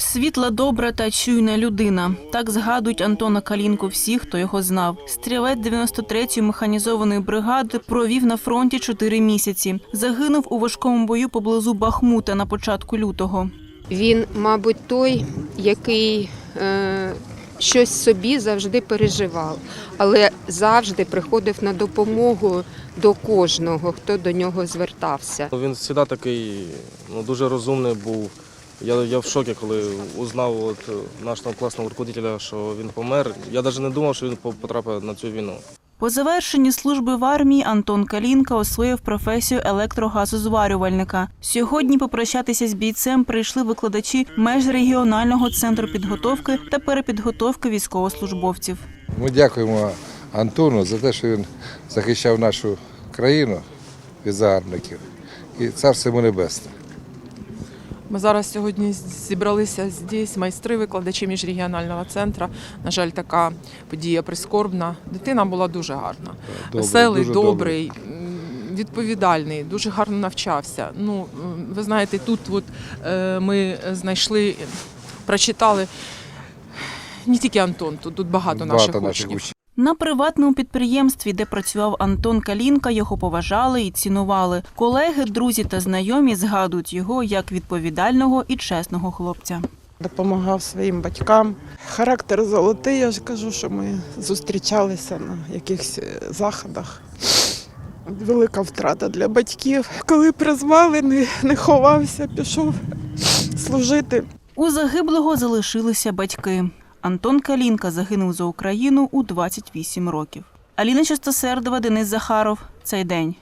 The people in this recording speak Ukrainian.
Світла, добра та чуйна людина. Так згадують Антона Калінку всі, хто його знав. Стрілець 93-ї механізованої бригади провів на фронті чотири місяці. Загинув у важкому бою поблизу Бахмута на початку лютого. Він, мабуть, той, який е, щось собі завжди переживав, але завжди приходив на допомогу до кожного, хто до нього звертався. Він завжди такий ну, дуже розумний був. Я, я в шокі, коли узнав от нашого класного руководителя, що він помер. Я навіть не думав, що він по- потрапить на цю війну. По завершенні служби в армії Антон Калінка освоїв професію електрогазозварювальника. Сьогодні попрощатися з бійцем прийшли викладачі межрегіонального центру підготовки та перепідготовки військовослужбовців. Ми дякуємо Антону за те, що він захищав нашу країну від загарбників. І царство йому небесне. Ми зараз сьогодні зібралися здесь, майстри, викладачі міжрегіонального центру. На жаль, така подія прискорбна. Дитина була дуже гарна. Добрий, Веселий, дуже добрий, м, відповідальний, дуже гарно навчався. Ну, ви знаєте, тут от, е, ми знайшли, прочитали не тільки Антон, тут, тут багато, наших учнів. учнів. На приватному підприємстві, де працював Антон Калінка, його поважали і цінували. Колеги, друзі та знайомі згадують його як відповідального і чесного хлопця. допомагав своїм батькам. Характер золотий, я ж кажу, що ми зустрічалися на якихось е, заходах. Велика втрата для батьків. Коли призвали, не, не ховався, пішов служити. У загиблого залишилися батьки. Антон Калінка загинув за Україну у 28 років. Аліна Чистосердова, Денис Захаров. Цей день.